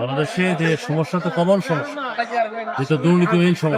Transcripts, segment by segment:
বাংলাদেশে যে সমস্যা তো কমন সমস্যা দুর্নীতি একদম।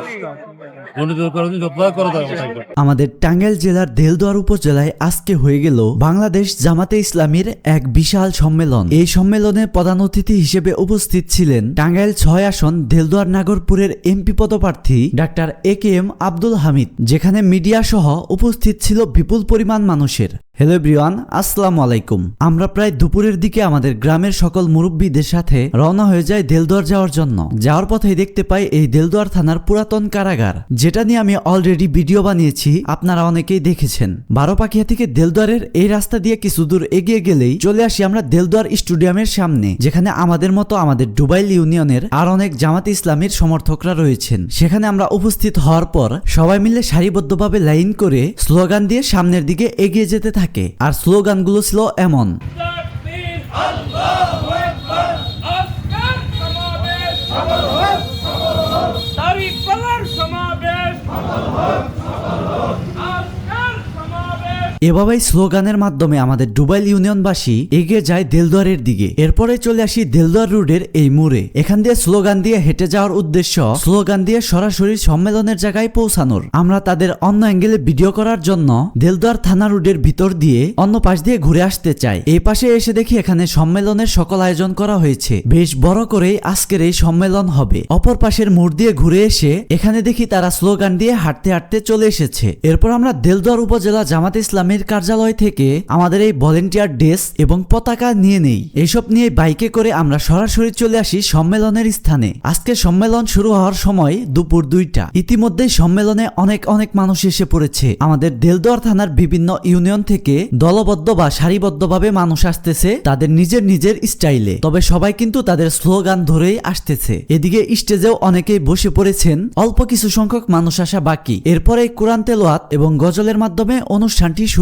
আমাদের টাঙ্গাইল জেলার দেলদুয়ার উপজেলায় আজকে হয়ে গেল বাংলাদেশ জামাতে ইসলামীর এক বিশাল সম্মেলন। এই সম্মেলনে প্রধান অতিথি হিসেবে উপস্থিত ছিলেন টাঙ্গাইল ছয় আসন দেলদুয়ার নাগরপুরের এমপি পদপ্রার্থী doctor A K M Abdul Hamid, যেখানে মিডিয়া সহ উপস্থিত ছিল বিপুল পরিমাণ মানুষের। হ্যালো এভরিওয়ান আসসালামু আলাইকুম। আমরা প্রায় দুপুরের দিকে আমাদের গ্রামের সকল মুরব্বীদের সাথে রওনা হয়ে যায় দেলদুয়ার যাওয়ার জন্য। যাওয়ার পথেই দেখতে পাই এই দেলদুয়ার থানার পুরাতন কারাগার। যেটা নিয়ে আমি অলরেডি ভিডিও বানিয়েছি, আপনারা অনেকেই দেখেছেন। বারোপাখিয়া থেকে দেলদুয়ারের এই রাস্তা দিয়ে কিছু দূর এগিয়ে গেলেই চলে আসি আমরা দেলদুয়ার স্টেডিয়ামের সামনে, যেখানে আমাদের মতো আমাদের ডুবাইল ইউনিয়নের আর অনেক জামাত ইসলামীর সমর্থকরা রয়েছেন। সেখানে আমরা উপস্থিত হওয়ার পর সবাই মিলে সারিবদ্ধভাবে লাইন করে স্লোগান দিয়ে সামনের দিকে এগিয়ে যেতে থাকে। আর স্লোগানগুলো ছিল এমন। সমাবেশ। এভাবেই স্লোগানের মাধ্যমে আমাদের ডুবাইল ইউনিয়নবাসী এগিয়ে যায় দেলদুয়ারের দিকে। এরপরে চলে আসি দেলদুয়ার রোডের এই মোড়ে। এখান দিয়ে স্লোগান দিয়ে হেঁটে যাওয়ার উদ্দেশ্য স্লোগান দিয়ে সরাসরি সম্মেলনের জায়গায় পৌঁছানোর। আমরা তাদের অন্য অ্যাঙ্গেলে ভিডিও করার জন্য দেলদুয়ার থানা রোডের ভিতর দিয়ে অন্য পাশ দিয়ে ঘুরে আসতে চাই। এই পাশে এসে দেখি এখানে সম্মেলনের সকল আয়োজন করা হয়েছে। বেশ বড় করেই আজকের এই সম্মেলন হবে। অপর পাশের মোড় দিয়ে ঘুরে এসে এখানে দেখি তারা স্লোগান দিয়ে হাঁটতে হাঁটতে চলে এসেছে। এরপর আমরা দেলদুয়ার উপজেলা জামাত ইসলামের কার্যালয় থেকে আমাদের এই ভলেন্টিয়ার ড্রেস এবং পতাকা নিয়ে নেই। এইসব নিয়ে বাইকে করে আমরা সরাসরি চলে আসি সম্মেলনের স্থানে। আজকে সম্মেলন শুরু হওয়ার সময় দুপুর দুইটা। ইতিমধ্যেই সম্মেলনে অনেক অনেক মানুষ এসে পড়েছে। আমাদের দেলদুয়ার থানার বিভিন্ন ইউনিয়ন থেকে দলবদ্ধ বা সারিবদ্ধভাবে মানুষ আসতেছে তাদের নিজের নিজের স্টাইলে। তবে সবাই কিন্তু তাদের স্লোগান ধরেই আসতেছে। এদিকে স্টেজেও অনেকেই বসে পড়েছেন। অল্প কিছু সংখ্যক মানুষ আসা বাকি। এরপরে কোরআন তেলোয়াত এবং গজলের মাধ্যমে অনুষ্ঠানটি শুরু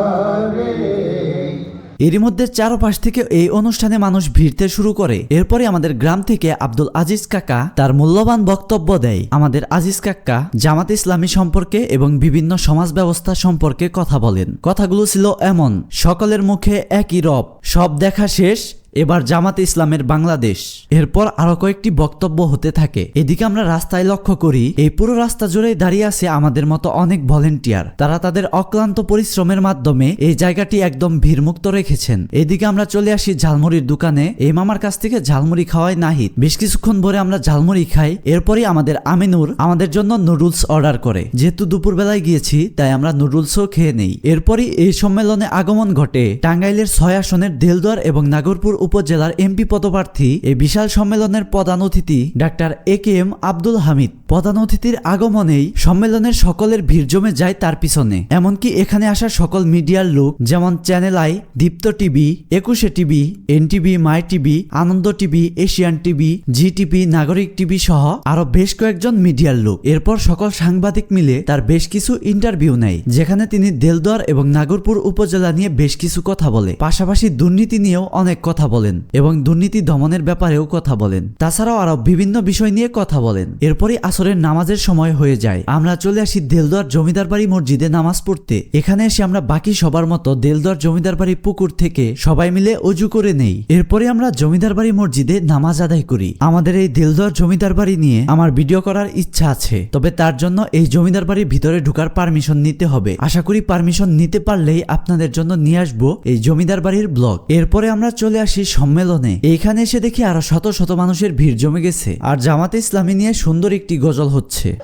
এরই মধ্যে চারপাশ থেকে এই অনুষ্ঠানে মানুষ ভিড়তে শুরু করে। এরপরে আমাদের গ্রাম থেকে আব্দুল আজিজ কাকা তার মূল্যবান বক্তব্য দেয়। আমাদের আজিজ কাকা জামাত ইসলামী সম্পর্কে এবং বিভিন্ন সমাজ ব্যবস্থা সম্পর্কে কথা বলেন। কথাগুলো ছিল এমন, সকলের মুখে একই রব, সব দেখা শেষ এবার জামাতে ইসলামের বাংলাদেশ। এরপর আরও কয়েকটি বক্তব্য হতে থাকে। এদিকে আমরা রাস্তায় লক্ষ্য করি, এই পুরো রাস্তা জুড়েই দাঁড়িয়ে আছে আমাদের মতো অনেক ভলেন্টিয়ার। তারা তাদের অক্লান্ত পরিশ্রমের মাধ্যমে এই জায়গাটি একদম ভিড়মুক্ত রেখেছেন। এদিকে আমরা চলে আসি ঝালমুড়ির দোকানে। এই মামার কাছ থেকে ঝালমুড়ি খাওয়াই নাহিদ। বেশ কিছুক্ষণ ধরে আমরা ঝালমুড়ি খাই। এরপরই আমাদের আমিনুর আমাদের জন্য নুডলস অর্ডার করে। যেহেতু দুপুরবেলায় গিয়েছি, তাই আমরা নুডলসও খেয়ে নেই। এরপরই এই সম্মেলনে আগমন ঘটে। টাঙ্গাইলের ছয় আসনের দেলদুয়ার এবং নাগরপুর উপজেলার এমপি পদপ্রার্থী এই বিশাল সম্মেলনের প্রধান অতিথি doctor A K M Abdul Hamid. প্রধান অতিথির আগমনেই সম্মেলনের সকলের ভিড় জমে যায় তার পিছনে। এমনকি এখানে আসা সকল মিডিয়ার লোক যেমন channel I, Deepto TV, Ekushey TV, NTV, my TV, Anondo TV, Asian TV, Z TV, Nagorik TV সহ আরও বেশ কয়েকজন মিডিয়ার লোক। এরপর সকল সাংবাদিক মিলে তার বেশ কিছু ইন্টারভিউ নেয়, যেখানে তিনি দেলদুয়ার এবং নাগরপুর উপজেলা নিয়ে বেশ কিছু কথা বলে। পাশাপাশি দুর্নীতি নিয়েও অনেক কথা বলেন এবং দুর্নীতি দমনের ব্যাপারেও কথা বলেন। তাছাড়াও আরও বিভিন্ন বিষয় নিয়ে কথা বলেন। এরপরই আসরের নামাজের সময় হয়ে যায়। আমরা চলে আসি দেলদুয়ার জমিদার বাড়ি মসজিদে নামাজ পড়তে। এখানে এসে আমরা বাকি সবার মতো দেলদুয়ার জমিদার বাড়ি পুকুর থেকে সবাই মিলে অজু করে নেই। এরপরে আমরা জমিদার বাড়ি মসজিদে নামাজ আদায় করি। আমাদের এই দেলদুয়ার জমিদার বাড়ি নিয়ে আমার ভিডিও করার ইচ্ছা আছে। তবে তার জন্য এই জমিদার বাড়ির ভিতরে ঢুকার পারমিশন নিতে হবে। আশা করি পারমিশন নিতে পারলেই আপনাদের জন্য নিয়ে আসব এই জমিদার বাড়ির ব্লগ। এরপরে আমরা চলে আসি সম্মেলনে এইখানে এসে দেখি আরও শত শত মানুষের ভিড় জমে গেছে। আর জামাতে ইসলামী নিয়ে সুন্দর একটি গজল হচ্ছে।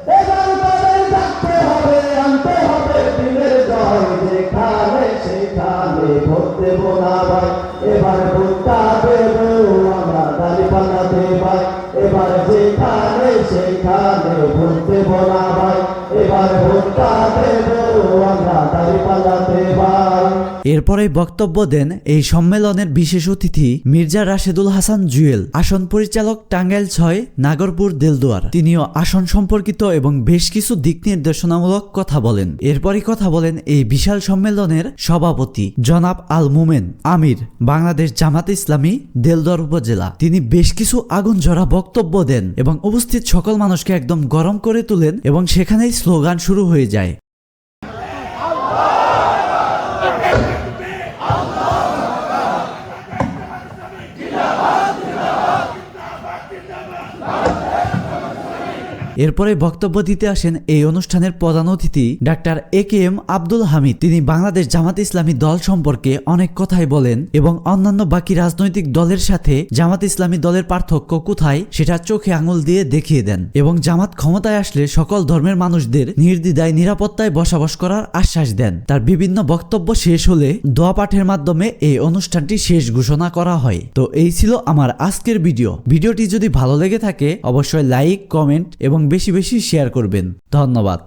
এবার ভোটটা দেব, আমরা দাড়ি পাল্লাতে ভাই। এবার যেখানে সেখানে ভোট দেব না ভাই এবার ভোটটা দেব আমরা দাড়ি পাল্লাতে ভাই এরপরে বক্তব্য দেন এই সম্মেলনের বিশেষ অতিথি মির্জা রাশেদুল হাসান জুয়েল, আসন পরিচালক টাঙ্গাইল ছয়, নাগরপুর দেলদুয়ার। তিনিও আসন সম্পর্কিত এবং বেশ কিছু দিক নির্দেশনামূলক কথা বলেন। এরপরই কথা বলেন এই বিশাল সম্মেলনের সভাপতি, জনাব আল মুমেন আমির, বাংলাদেশ জামাত ইসলামী, দেলদুয়ার উপজেলা। তিনি বেশ কিছু আগুন ঝরা বক্তব্য দেন এবং উপস্থিত সকল মানুষকে একদম গরম করে তোলেন এবং সেখানেই স্লোগান শুরু হয়ে যায়। এরপরে বক্তব্য দিতে আসেন এই অনুষ্ঠানের প্রধান অতিথি doctor A K M Abdul Hamid. তিনি বাংলাদেশ জামাত ইসলামী দল সম্পর্কে অনেক কথাই বলেন এবং অন্যান্য বাকি রাজনৈতিক দলের সাথে জামাত ইসলামী দলের পার্থক্য কোথায় সেটা চোখে আঙুল দিয়ে দেখিয়ে দেন এবং জামাত ক্ষমতায় আসলে সকল ধর্মের মানুষদের নির্দ্বিধায় নিরাপত্তায় বসবাস করার আশ্বাস দেন। তার বিভিন্ন বক্তব্য শেষ হলে দোয়া পাঠের মাধ্যমে এই অনুষ্ঠানটি শেষ ঘোষণা করা হয়। তো এই ছিল আমার আজকের ভিডিও। ভিডিওটি যদি ভালো লেগে থাকে, অবশ্যই লাইক, কমেন্ট এবং বেশি বেশি শেয়ার করবেন। ধন্যবাদ।